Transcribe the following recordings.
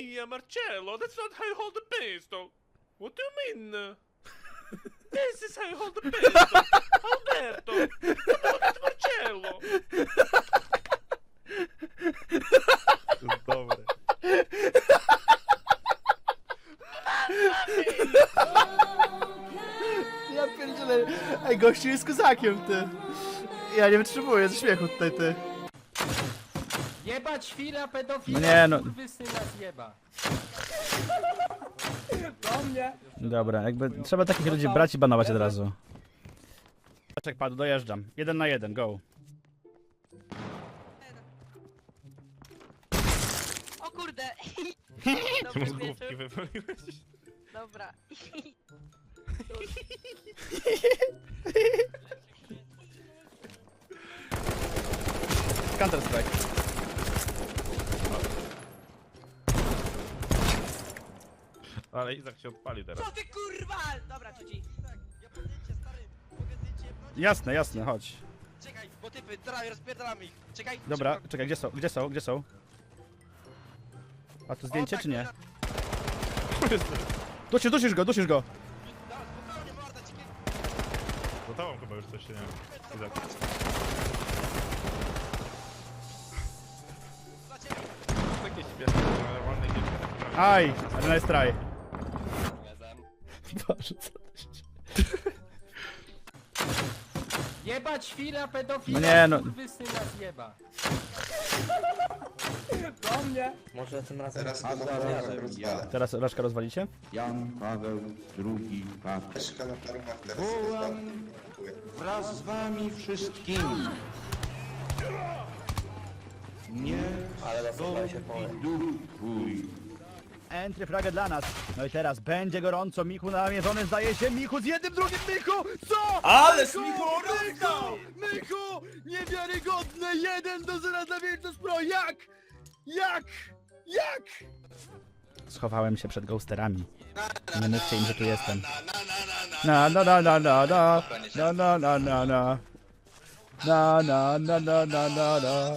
mia, Marcello, that's not how you hold a pistol. What do you mean? This is how you hold a pistol. Alberto, no, that's Marcello. Dobre. Ja pierdzielę. Ej, gościu jest kozakiem, ty. Ja nie wytrzymuję ze śmiechu tutaj, ty. Pedofila, No nie, no. kurwysyna zjeba. Dobra, jakby trzeba takich ludzi brać i banować od razu. Czek padł, dojeżdżam. Jeden na jeden, go. O kurde! Czemu Dobry główki wieczór. wypaliłeś? Dobra. Counter strike. Ale Izak się odpalił teraz. Co ty kurwa! Dobra, ciuci. Jasne, jasne, chodź. Czekaj, bo typy, teraz rozpierdalam ich. Czekaj. Dobra, czekaj, gdzie są, gdzie są, gdzie są? A to zdjęcie O, tak, czy nie? dobra. Dusisz, dusisz go, dusisz go. Tobą chyba już coś nie wiem. Izak. Takie normalnej nie Aj, ale nice try bardzo. Jebać chwila pedofila, no nie, no. kurwysyna zjeba. Do mnie! Może tym razem... Teraz A, go. Teraz Raszka rozwalicie? Jan Paweł II Paweł. Leszka na tarumach teraz rozwala. Wraz z wami wszystkimi. Nie Ale rozsypał się po... Entry fraga dla nas. No i teraz będzie gorąco. Michu namierzony zdaje się. Michu z jednym, drugim. Michu! Co? Ale Michu! Michu! Michu! Niewiarygodne! 1 do 0 dla Virtus Pro. Jak? Jak? Jak? Schowałem się przed ghosterami. Nie mówcie im, że tu jestem. Na na na na na na na na na na na na na na na na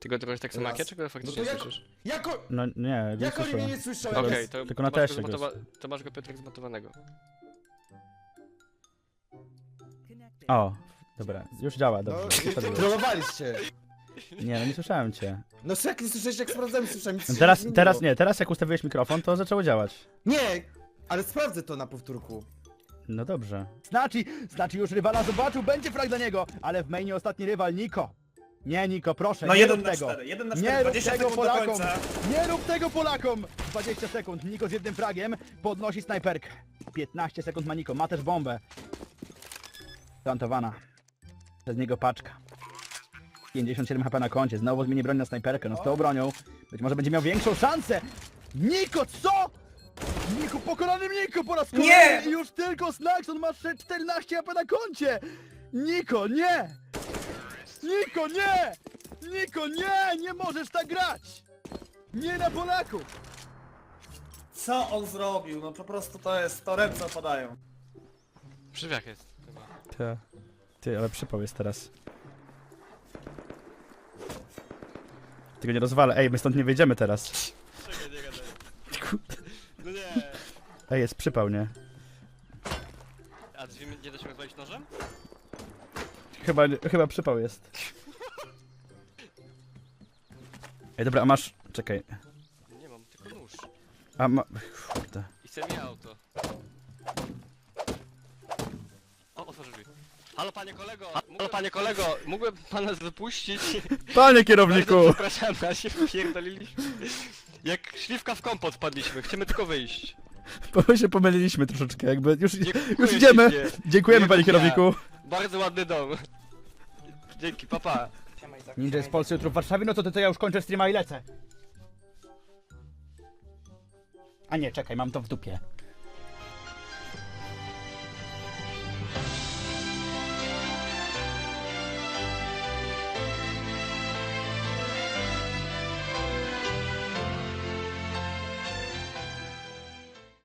Ty go tak samo jak ja, czy go faktycznie No to jak- słyszysz? Jako... No nie, nie Jak oni mnie słyszę. nie słyszą? Okej, to, Tylko na to, masz teście go zmontowa- to masz go Piotrek zmontowanego. O, dobra, już działa, No, dobrze. Wszedłem. trollowaliście. Nie, no nie słyszałem cię. No co, jak nie słyszałeś, jak sprawdzałem, słyszałem. nic się Teraz, nie zmieniło. teraz nie, teraz jak ustawiłeś mikrofon, to zaczęło działać. Nie, ale sprawdzę to na powtórku. No dobrze. Znaczy, znaczy już rywala zobaczył, będzie frag dla niego, ale w mainie ostatni rywal Niko. Nie Niko, proszę, No nie jeden rób na tego. cztery, jeden na Nie rób 20 tego sekund do Polakom! końca. Nie rób tego Polakom! 20 sekund, Niko z jednym fragiem, podnosi snajperkę. 15 sekund ma Niko, ma też bombę. Plantowana. Przez niego paczka. 57 HP na koncie, znowu zmieni broń na snajperkę, no z tą bronią być może będzie miał większą szansę. Niko, co? Niko, pokonanym Niko po raz kolejny Nie! i już tylko Snackson ma 14 HP na koncie! Niko, nie! Niko, nie! Niko, nie! Nie możesz tak grać! Nie na Polaków! Co on zrobił? No po prostu to jest, to ręce opadają. Przywiach jest chyba. Ty, ty, ale przypał jest teraz. Tego nie rozwalę. Ej, my stąd nie wyjdziemy teraz. Czekaj, nie gadaj. No nie. Ej, jest przypał, nie? A drzwi nie da się rozwalić nożem? Chyba, chyba przypał jest. Ej, dobra, a masz... Czekaj. Nie mam, tylko nóż. A ma... Kurde. I chcę mi auto. O, otworzę drzwi. Halo panie kolego! Halo panie kolego! Mógłbym pana zapuścić? Panie kierowniku! Bardzo przepraszam, a się pierdoliliśmy. Jak śliwka w kompot wpadliśmy, chcemy tylko wyjść. Bo my się pomyliliśmy troszeczkę, jakby już, Dziękuję już idziemy. Dziękujemy panie Miłego dnia. kierowniku. Bardzo ładny dom. Dzięki, papa. Ninja jest w Polsce, jutro w Warszawie, no to, to ja już kończę streama i lecę. A nie, czekaj, mam to w dupie.